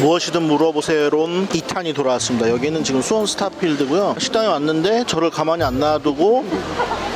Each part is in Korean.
무엇이든 물어보세요론 2탄이 돌아왔습니다. 여기는 지금 수원 스타필드고요. 식당에 왔는데 저를 가만히 안 놔두고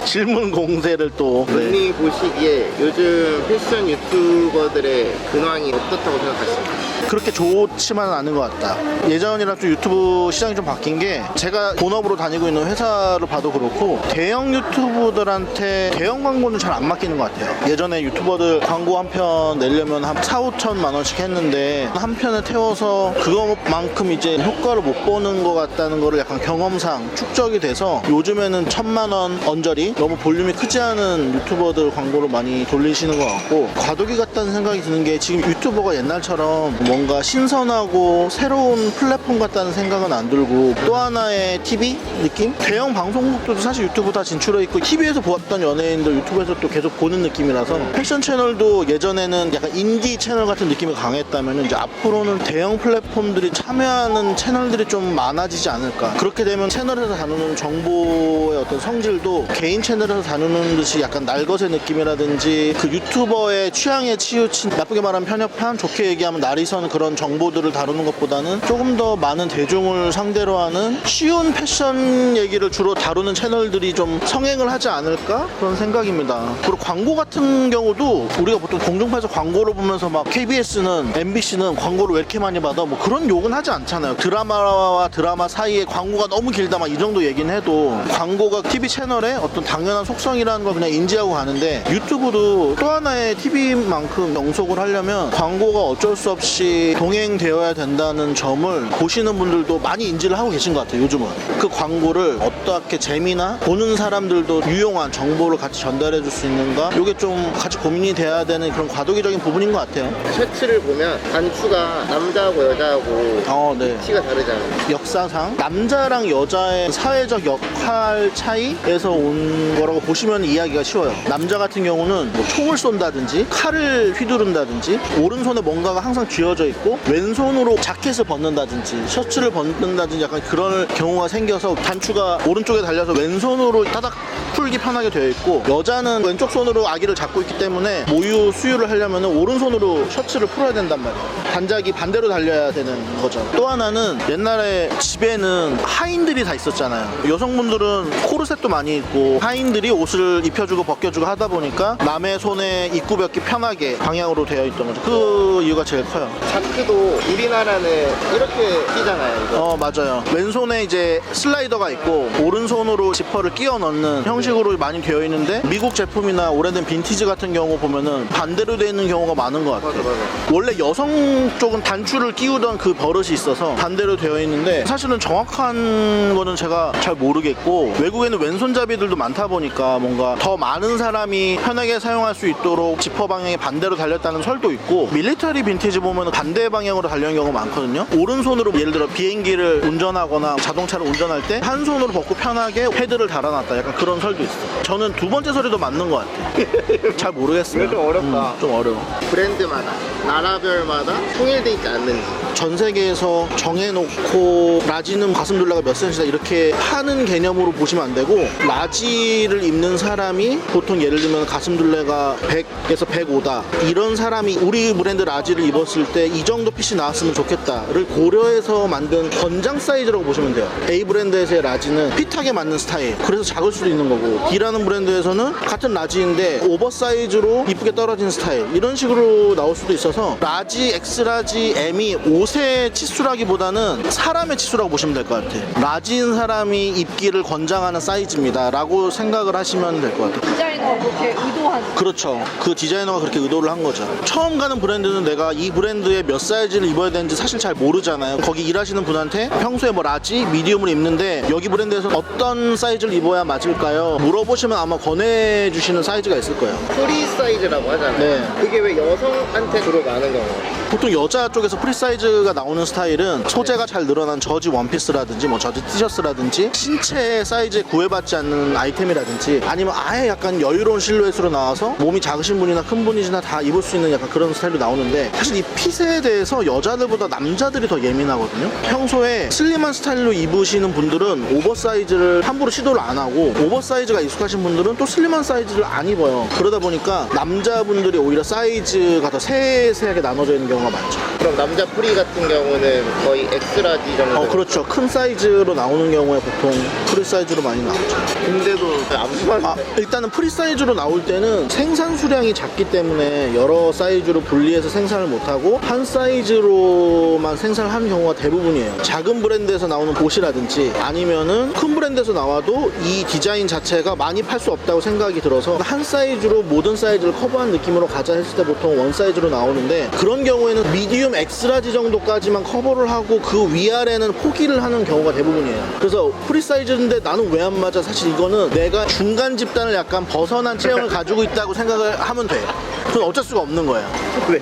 질문 공세를 또 네. 언니 보시기에 요즘 패션 유튜버들의 근황이 어떻다고 생각하십니까? 그렇게 좋지만은 않은 것 같다. 예전이랑 좀 유튜브 시장이 좀 바뀐 게 제가 본업으로 다니고 있는 회사를 봐도 그렇고 대형 유튜버들한테 대형 광고는 잘 안 맡기는 것 같아요. 예전에 유튜버들 광고 한 편 내려면 한 4, 5천만 원씩 했는데 한 편에 태워서 그거만큼 이제 효과를 못 보는 것 같다는 거를 약간 경험상 축적이 돼서 요즘에는 천만 원 언저리 너무 볼륨이 크지 않은 유튜버들 광고를 많이 돌리시는 것 같고 과도기 같다는 생각이 드는 게 지금 유튜버가 옛날처럼 뭔가 신선하고 새로운 플랫폼 같다는 생각은 안 들고 또 하나의 TV 느낌? 대형 방송국들도 사실 유튜브 다 진출해 있고 TV에서 보았던 연예인들 유튜브에서 또 계속 보는 느낌이라서 패션 채널도 예전에는 약간 인디 채널 같은 느낌이 강했다면 이제 앞으로는 대형 플랫폼들이 참여하는 채널들이 좀 많아지지 않을까 그렇게 되면 채널에서 다루는 정보의 어떤 성질도 개인 채널에서 다루는 듯이 약간 날것의 느낌이라든지 그 유튜버의 취향에 치우친 나쁘게 말하면 편협한 좋게 얘기하면 날이 선 그런 정보들을 다루는 것보다는 조금 더 많은 대중을 상대로 하는 쉬운 패션 얘기를 주로 다루는 채널들이 좀 성행을 하지 않을까 그런 생각입니다. 그리고 광고 같은 경우도 우리가 보통 공중파에서 광고를 보면서 막 KBS는 MBC는 광고를 왜 이렇게 많이 받아 뭐 그런 욕은 하지 않잖아요. 드라마와 드라마 사이에 광고가 너무 길다 막 이 정도 얘기는 해도 광고가 TV 채널의 어떤 당연한 속성이라는 걸 그냥 인지하고 가는데 유튜브도 또 하나의 TV만큼 영속을 하려면 광고가 어쩔 수 없이 동행되어야 된다는 점을 보시는 분들도 많이 인지를 하고 계신 것 같아요 요즘은 그 광고를 어떻게 재미나 보는 사람들도 유용한 정보를 같이 전달해 줄 수 있는가 이게 좀 같이 고민이 돼야 되는 그런 과도기적인 부분인 것 같아요 셔츠를 보면 단추가 남자하고 여자하고 어, 네. 위치가 다르잖아요. 역사상 남자랑 여자의 사회적 역할 차이에서 온 거라고 보시면 이해하기가 쉬워요. 남자 같은 경우는 뭐 총을 쏜다든지 칼을 휘두른다든지 오른손에 뭔가가 항상 쥐어져 있고 왼손으로 자켓을 벗는다든지 셔츠를 벗는다든지 약간 그런 경우가 생겨서 단추가 오른쪽에 달려서 왼손으로 따닥 풀기 편하게 되어 있고 여자는 왼쪽 손으로 아기를 잡고 있기 때문에 모유 수유를 하려면 오른손으로 셔츠를 풀어야 된단 말이에요. 단작이 반대로 달려야 되는 거죠. 또 하나는 옛날에 집에는 하인들이 다 있었잖아요. 여성분들은 코르셋도 많이 입고 하인들이 옷을 입혀주고 벗겨주고 하다 보니까 남의 손에 입구 벗기 편하게 방향으로 되어 있던 거죠. 그 이유가 제일 커요. 자크도 우리나라는 이렇게 끼잖아요. 이거. 어 맞아요 왼손에 이제 슬라이더가 있고 오른손으로 지퍼를 끼워 넣는 형식으로 많이 되어 있는데 미국 제품이나 오래된 빈티지 같은 경우 보면은 반대로 되어 있는 경우가 많은 것 같아요 맞아 맞아. 원래 여성 쪽은 단추를 끼우던 그 버릇이 있어서 반대로 되어 있는데 사실은 정확한 거는 제가 잘 모르겠고 외국에는 왼손잡이들도 많다 보니까 뭔가 더 많은 사람이 편하게 사용할 수 있도록 지퍼 방향이 반대로 달렸다는 설도 있고 밀리터리 빈티지 보면 반대 방향으로 달려는 경우가 많거든요. 오른손으로 예를 들어 비행기를 운전하거나 자동차를 운전할 때 한 손으로 벗고 편하게 패드를 달아놨다. 약간 그런 설도 있어요. 저는 두 번째 소리도 맞는 것 같아요. 잘 모르겠어요. 이거 좀 어렵다. 음, 좀 어려워. 브랜드마다 나라별마다 통일돼 있지 않는지. 전 세계에서 정해놓고 라지는 가슴 둘레가 몇 센치다 이렇게 파는 개념으로 보시면 안 되고 라지를 입는 사람이 보통 예를 들면 가슴 둘레가 100에서 105다. 이런 사람이 우리 브랜드 라지를 입었을 때이 정도 핏이 나왔으면 좋겠다를 고려해서 만든 권장 사이즈라고 보시면 돼요. A 브랜드에서의 라지는 핏하게 맞는 스타일. 그래서 작을 수도 있는 거고. B라는 브랜드에서는 같은 라지인데 오버사이즈로 이쁘게 떨어진 스타일. 이런 식으로 나올 수도 있어서 라지, 엑스라지, M이 옷의 치수라기보다는 사람의 치수라고 보시면 될 것 같아요. 라지인 사람이 입기를 권장하는 사이즈입니다 라고 생각을 하시면 될 것 같아요. 디자이너가 그렇게 의도한 그렇죠. 그 디자이너가 그렇게 의도를 한 거죠. 처음 가는 브랜드는 내가 이 브랜드의 몇 사이즈를 입어야 되는지 사실 잘 모르잖아요. 거기 일하시는 분한테 평소에 뭐 라지, 미디움을 입는데 여기 브랜드에서 어떤 사이즈를 입어야 맞을까요? 물어보시면 아마 권해주시는 사이즈가 있을 거예요. 프리 사이즈라고 하잖아요. 네. 그게 왜 여성한테 주로 많은 경우예요? 보통 여자 쪽에서 프리 사이즈가 나오는 스타일은 소재가 잘 늘어난 저지 원피스라든지 뭐 저지 티셔츠라든지 신체 사이즈에 구애받지 않는 아이템이라든지 아니면 아예 약간 여유로운 실루엣으로 나와서 몸이 작으신 분이나 큰 분이나 다 입을 수 있는 약간 그런 스타일로 나오는데 사실 이 핏의 핏에 대해서 여자들보다 남자들이 더 예민하거든요. 평소에 슬림한 스타일로 입으시는 분들은 오버사이즈를 함부로 시도를 안 하고 오버사이즈가 익숙하신 분들은 또 슬림한 사이즈를 안 입어요. 그러다 보니까 남자분들이 오히려 사이즈가 더 세세하게 나눠져 있는 경우가 많죠. 그럼 남자 프리 같은 경우는 거의 엑스라지 정도. 어, 그렇죠. 큰 사이즈로 나오는 경우에 보통 프리 사이즈로 많이 나오죠. 근데도 안 아, 맞아. 일단은 프리 사이즈로 나올 때는 생산 수량이 작기 때문에 여러 사이즈로 분리해서 생산을 못하고 한 사이즈로만 생산을 하는 경우가 대부분이에요. 작은 브랜드에서 나오는 보시라든지 아니면은 큰 브랜드에서 나와도 이 디자인 자체가 많이 팔 수 없다고 생각이 들어서 한 사이즈로 모든 사이즈를 커버한 느낌으로 가자 했을 때 보통 원 사이즈로 나오는데 그런 경우에는 미디움 엑스라지 정도까지만 커버를 하고 그 위아래는 포기를 하는 경우가 대부분이에요. 그래서 프리 사이즈 인데 나는 왜 안 맞아? 사실 이거는 내가 중간 집단을 약간 벗어난 체형을 가지고 있다고 생각을 하면 돼. 그건 어쩔 수가 없는 거예요.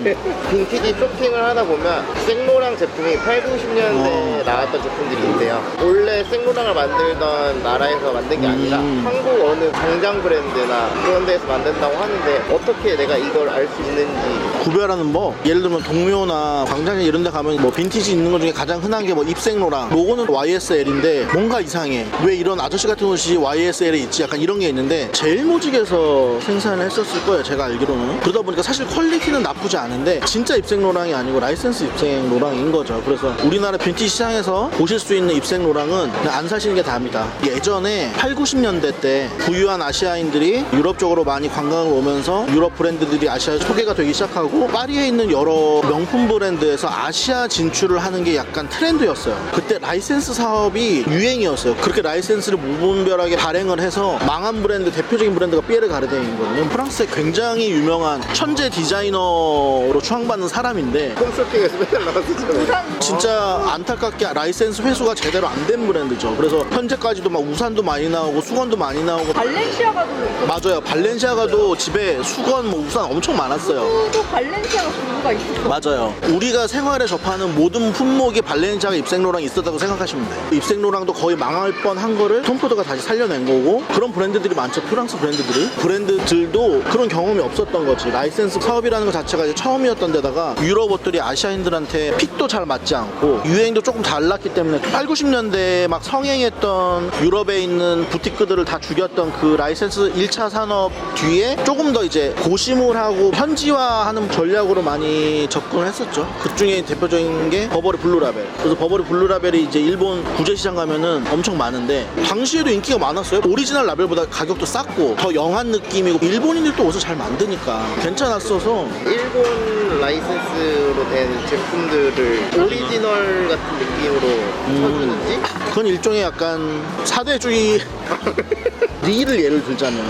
네. 빈티지 쇼핑을 하다 보면 생로랑 제품이 8, 90년대에 어. 나왔던 제품들이 있대요. 원래 생로랑을 만들던 나라에서 만든 게 아니라 음. 한국 어느 공장 브랜드나 그런 데에서 만든다고 하는데 어떻게 내가 이걸 알 수 있는지 구별하는 법 예를 들면 동묘나 광장에 이런 데 가면 뭐 빈티지 있는 것 중에 가장 흔한 게 뭐 입생로랑 로고는 YSL인데 뭔가 이상해 왜 이런 아저씨 같은 옷이 YSL에 있지 약간 이런 게 있는데 제일 모직에서 생산을 했었을 거예요 제가 알기로는 그 러다 보니까 사실 퀄리티는 나쁘지 않은데 진짜 입생 로랑이 아니고 라이센스 입생 로랑인 거죠 그래서 우리나라 빈티지 시장에서 보실 수 있는 입생 로랑은 그냥 안 사시는 게 답니다 예전에 8, 90년대 때 부유한 아시아인들이 유럽 쪽으로 많이 관광을 오면서 유럽 브랜드들이 아시아에 소개가 되기 시작하고 파리에 있는 여러 명품 브랜드에서 아시아 진출을 하는 게 약간 트렌드였어요. 그때 라이센스 사업이 유행이었어요. 그렇게 라이센스를 무분별하게 발행을 해서 망한 브랜드 대표적인 브랜드가 피에르 가르데인이거든요. 프랑스의 굉장히 유명한 천재 디자이너로 추앙받는 사람인데 홈쇼핑에서 맨날 나왔었잖아요. 진짜 안타깝게 라이센스 회수가 제대로 안 된 브랜드죠. 그래서 현재까지도 막 우산도 많이 나오고 수건도 많이 나오고 발렌시아가도 있고 맞아요. 발렌시아가도 집에 수건, 뭐 우산 엄청 많았어요. 또 발렌시아가 종류가 있었어. 맞아요. 우리가 생활에 접하는 모든 품목이 발렌시아가 입생로랑 있었다고 생각하시면 돼요. 입생로랑도 거의 망할 뻔한 거를 톰포드가 다시 살려낸 거고 그런 브랜드들이 많죠. 프랑스 브랜드들이. 브랜드들도 그런 경험이 없었던 거지. 라이센스 사업이라는 것 자체가 이제 처음이었던 데다가 유럽 옷들이 아시아인들한테 핏도 잘 맞지 않고 유행도 조금 달랐기 때문에 8, 90년대에 막 성행했던 유럽에 있는 부티크들을 다 죽였던 그 라이센스 1차 산업 뒤에 조금 더 이제 고심을 하고 현지화하는 전략으로 많이 접근을 했었죠. 그 중에 대표적인 게 버버리 블루라벨. 그래서 버버리 블루라벨이 이제 일본 구제시장 가면은 엄청 많은데 당시에도 인기가 많았어요. 오리지널 라벨보다 가격도 쌌고 더 영한 느낌이고 일본인들도 옷을 잘 만드니까 괜찮았어서 일본 라이센스로 된 제품들을 오리지널 같은 느낌으로 쳐주는지? 그건 일종의 약간 사대주의 리를 예를 들자면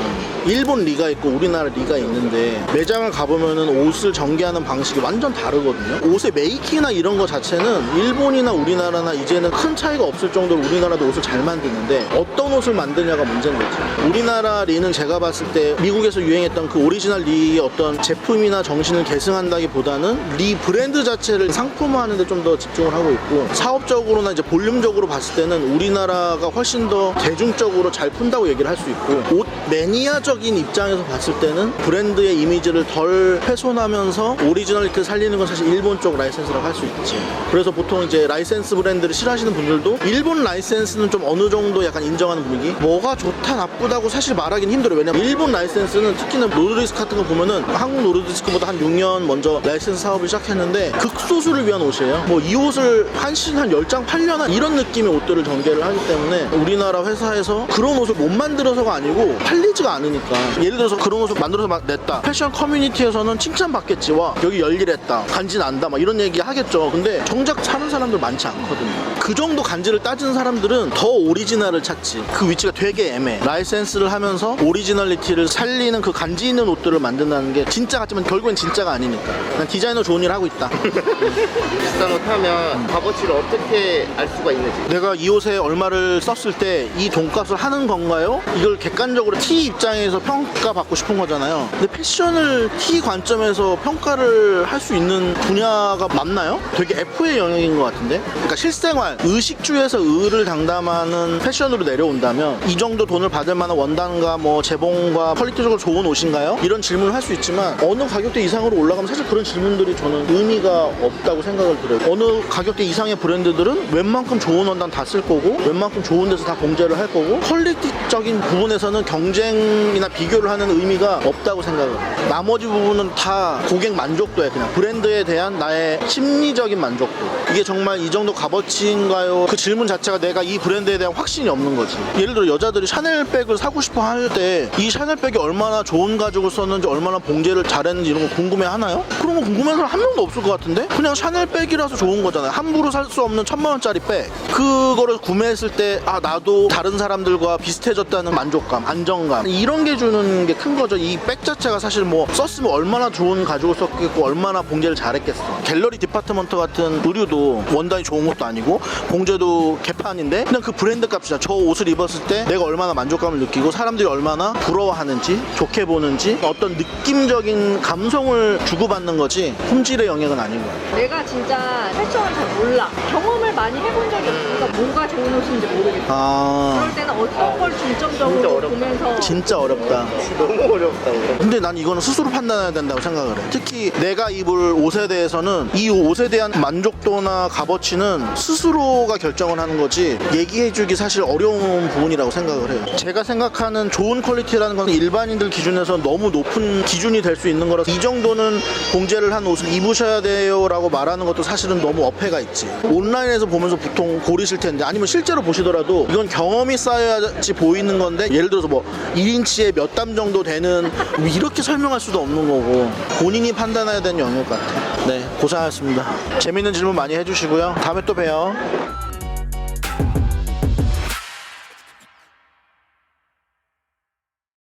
일본 리가 있고 우리나라 리가 있는데 매장을 가보면은 옷을 전개하는 방식이 완전 다르거든요. 옷의 메이킹이나 이런 거 자체는 일본이나 우리나라나 이제는 큰 차이가 없을 정도로 우리나라도 옷을 잘 만드는데 어떤 옷을 만드냐가 문제인 거지. 우리나라 리는 제가 봤을 때 미국에서 유행했던 그 오리지널 리의 어떤 제품이나 정신을 계승한다기보다는 리 브랜드 자체를 상품화하는데 좀 더 집중을 하고 있고 사업적으로나 이제 볼륨적으로 봤을 때는 우리나라가 훨씬 더 대중적으로 잘 푼다고 얘기를 할수 있고 옷 매니아적인 입장에서 봤을 때는 브랜드의 이미지를 덜 훼손하면서 오리지널리티를 살리는 건 사실 일본 쪽 라이센스라고 할 수 있지. 그래서 보통 이제 라이센스 브랜드를 싫어하시는 분들도 일본 라이센스는 좀 어느 정도 약간 인정하는 분위기? 뭐가 좋다 나쁘다고 사실 말하기는 힘들어요. 왜냐면 일본 라이센스는 특히나 노르디스크 같은 거 보면은 한국 노르디스크보다 한 6년 먼저 라이센스 사업을 시작했는데 극소수를 위한 옷이에요. 뭐 이 옷을 한신한 10장 팔려나 이런 느낌의 옷들을 전개를 하기 때문에 우리나라 회사에서 그런 옷을 못 만들어 서가 아니고 팔리지가 않으니까. 예를 들어서 그런 옷을 만들어서 막 냈다. 패션 커뮤니티에서는 칭찬받겠지 와 여기 열일했다. 간지 난다. 막 이런 얘기 하겠죠. 근데 정작 사는 사람들 많지 않거든요 그 정도 간지를 따지는 사람들은 더 오리지널을 찾지 그 위치가 되게 애매해 라이센스를 하면서 오리지널리티를 살리는 그 간지 있는 옷들을 만든다는 게 진짜 같지만 결국엔 진짜가 아니니까 난 디자이너 좋은 일 하고 있다 비싼 옷 하면 값어치를 어떻게 알 수가 있는지 내가 이 옷에 얼마를 썼을 때 이 돈값을 하는 건가요? 이걸 객관적으로 T 입장에서 평가받고 싶은 거잖아요. 근데 패션을 T 관점에서 평가를 할 수 있는 분야가 맞나요? 되게 F의 영역인 것 같은데? 그러니까 실생활, 의식주에서 의를 당담하는 패션으로 내려온다면 이 정도 돈을 받을 만한 원단과 뭐 재봉과 퀄리티적으로 좋은 옷인가요? 이런 질문을 할 수 있지만 어느 가격대 이상으로 올라가면 사실 그런 질문들이 저는 의미가 없다고 생각을 들어요. 어느 가격대 이상의 브랜드들은 웬만큼 좋은 원단 다 쓸 거고 웬만큼 좋은 데서 다 공제를 할 거고 퀄리티적인 부분에서는 경쟁이나 비교를 하는 의미가 없다고 생각을 해요. 나머지 부분은 다 고객 만족도에 그냥 브랜드에 대한 나의 심리적인 만족도 이게 정말 이 정도 값어치인가요? 그 질문 자체가 내가 이 브랜드에 대한 확신이 없는 거지. 예를 들어 여자들이 샤넬백을 사고 싶어 할 때 이 샤넬백이 얼마나 좋은 가죽을 썼는지 얼마나 봉제를 잘했는지 이런 거 궁금해 하나요? 그런 거 궁금해 하는 사람 한 명도 없을 것 같은데? 그냥 샤넬백이라서 좋은 거잖아요. 함부로 살 수 없는 천만 원짜리 백. 그거를 구매했을 때 아 나도 다른 사람들과 비슷해졌다는 만족감 안정감. 이런 게 주는 게 큰 거죠. 이 백 자체가 사실 뭐 썼으면 얼마나 좋은 가죽을 썼겠고 얼마나 봉제를 잘했겠어. 갤러리 디파트먼트 같은 의류도 원단이 좋은 것도 아니고 봉제도 개판인데 그냥 그 브랜드 값이야. 저 옷을 입었을 때 내가 얼마나 만족감을 느끼고 사람들이 얼마나 부러워하는지 좋게 보는지 어떤 느낌적인 감성을 주고받는 거지. 품질의 영역은 아닌 거야. 내가 진짜 패션을 잘 몰라. 경험을 많이 해본 적이 없으니까 뭐가 좋은 옷인지 모르겠어. 아 그럴 때는 어떤 걸 진짜 중점적으로 어렵다. 보면서 진짜 어렵다 너무 어렵다고. 근데 난 이거는 스스로 판단해야 된다고 생각을 해. 특히 내가 입을 옷에 대해서는 이 옷에 대한 만족도나 값어치는 스스로가 결정을 하는 거지 얘기해주기 사실 어려운 부분이라고 생각을 해요. 제가 생각하는 좋은 퀄리티라는 건 일반인들 기준에서 너무 높은 기준이 될 수 있는 거라서 이 정도는 공제를 한 옷을 입으셔야 돼요라고 말하는 것도 사실은 너무 어폐가 있지. 온라인에서 보면서 보통 고르실 텐데 아니면 실제로 보시더라도 이건 경험이 쌓여야지 보이는 건데 예를 들어서 뭐 1인치에 몇 담 정도 되는 뭐 이렇게 설명할 수도 없는 거고 본인이 판단해야 되는 영역 같아. 네, 고생하셨습니다. 재밌는 질문 많이 해주시고요. 다음에 또 봬요.